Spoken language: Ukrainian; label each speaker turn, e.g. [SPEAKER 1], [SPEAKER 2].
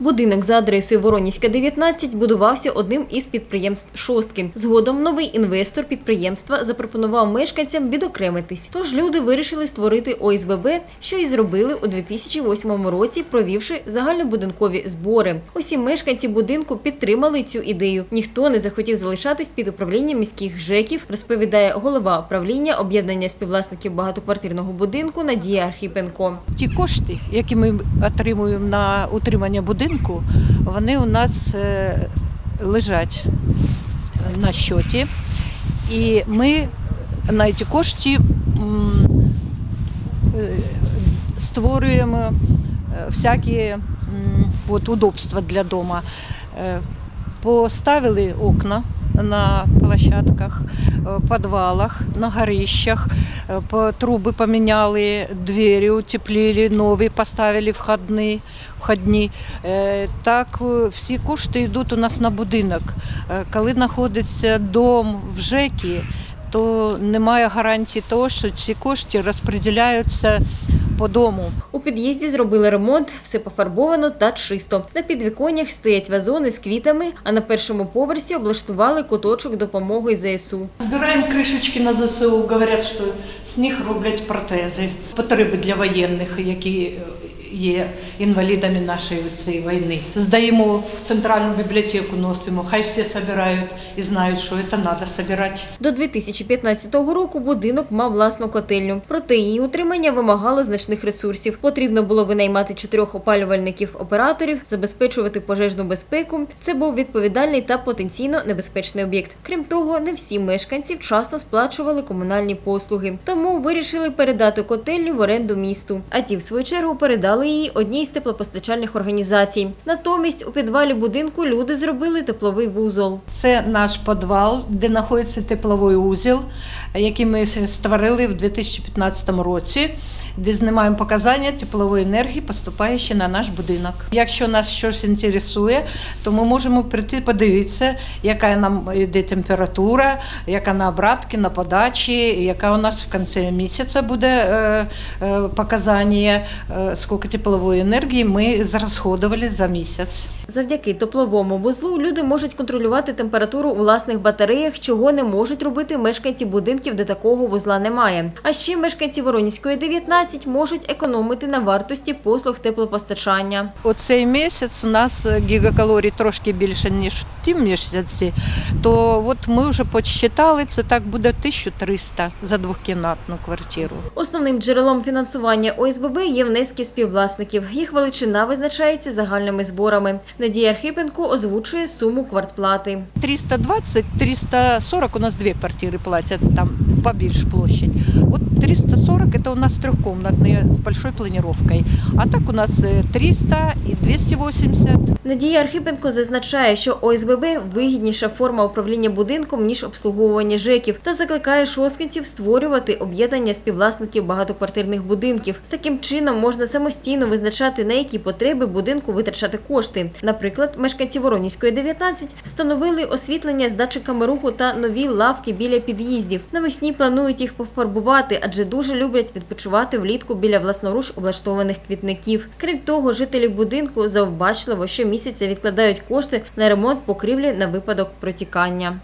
[SPEAKER 1] Будинок за адресою Воронізька, 19 будувався одним із підприємств шостки. Згодом новий інвестор підприємства запропонував мешканцям відокремитись. Тож люди вирішили створити ОСББ, що і зробили у 2008 році, провівши загальнобудинкові збори. Усі мешканці будинку підтримали цю ідею. Ніхто не захотів залишатись під управлінням міських ЖЕКів, розповідає голова правління об'єднання співвласників багатоквартирного будинку Надія Архіпенко.
[SPEAKER 2] Ті кошти, які ми отримуємо на утримання будинку, вони у нас е, лежать на щоті. І ми на ці кошти е, створюємо е, всякі от, удобства для дому. Е, Поставили окна на площадках, е, підвалах, на горищах, Е, труби поміняли, двері утеплили, нові поставили входні. входні. Е, Так всі кошти йдуть у нас на будинок. Коли знаходиться дом в ЖЕКі, то немає гарантії того, що ці кошти розподіляються по дому.
[SPEAKER 1] У під'їзді зробили ремонт, все пофарбовано та чисто. На підвіконнях стоять вазони з квітами, а на першому поверсі облаштували куточок допомоги ЗСУ.
[SPEAKER 2] Збираємо кришечки на ЗСУ, говорять, що з них роблять протези. Потреби для воєнних, які е, є інвалідами нашої цієї війни. Здаємо в центральну бібліотеку, носимо. Хай всі збирають і знають, що це треба збирати.
[SPEAKER 1] До 2015 року будинок мав власну котельню, проте її утримання вимагало значних ресурсів. Потрібно було винаймати чотирьох опалювальників-операторів, забезпечувати пожежну безпеку. Це був відповідальний та потенційно небезпечний об'єкт. Крім того, не всі мешканці вчасно сплачували комунальні послуги, тому вирішили передати котельню в оренду місту. А ті, в свою чергу, передали її одній з теплопостачальних організацій. Натомість у підвалі будинку люди зробили тепловий вузол.
[SPEAKER 2] Це наш підвал, де знаходиться тепловий узел, який ми створили в 2015 році. Де знімаємо показання теплової енергії, поступаючи на наш будинок. Якщо нас щось інтересує, то ми можемо прийти подивитися, яка нам йде температура, яка на обратки, на подачі, яка у нас в кінці місяця буде е, е, показання, е, скільки теплової енергії ми зарасходовали за місяць.
[SPEAKER 1] Завдяки тепловому вузлу люди можуть контролювати температуру у власних батареях, чого не можуть робити мешканці будинків, де такого вузла немає. А ще мешканці Воронізької 19 можуть економити на вартості послуг теплопостачання.
[SPEAKER 2] Оцей місяць у нас гігакалорій трошки більше, ніж в тім місяці, то от ми вже підсчитали, це так буде 1300 за двохкімнатну квартиру.
[SPEAKER 1] Основним джерелом фінансування ОСББ є внески співвласників. Їх величина визначається загальними зборами. Надія Архипенко озвучує суму квартплати.
[SPEAKER 2] 320-340 у нас дві квартири платять там побільш площадь. Вот 340 это у нас трехкомнатные с большой планировкой. А так у нас э, 300 и 280.
[SPEAKER 1] Надія Архипенко зазначає, що ОСББ вигідніша форма управління будинком ніж обслуговування ЖЕКів, та закликає шосткинців створювати об'єднання співвласників багатоквартирних будинків. Таким чином можна самостійно визначати на які потреби будинку витрачати кошти. Наприклад, мешканці Воронізької 19 встановили освітлення з датчиками руху та нові лавки біля під'їздів. Навесні планують їх пофарбувати, адже дуже люблять відпочивати влітку біля власноруч облаштованих квітників. Крім того, жителі будинку завбачливо щомісяця відкладають кошти на ремонт покрівлі на випадок протікання.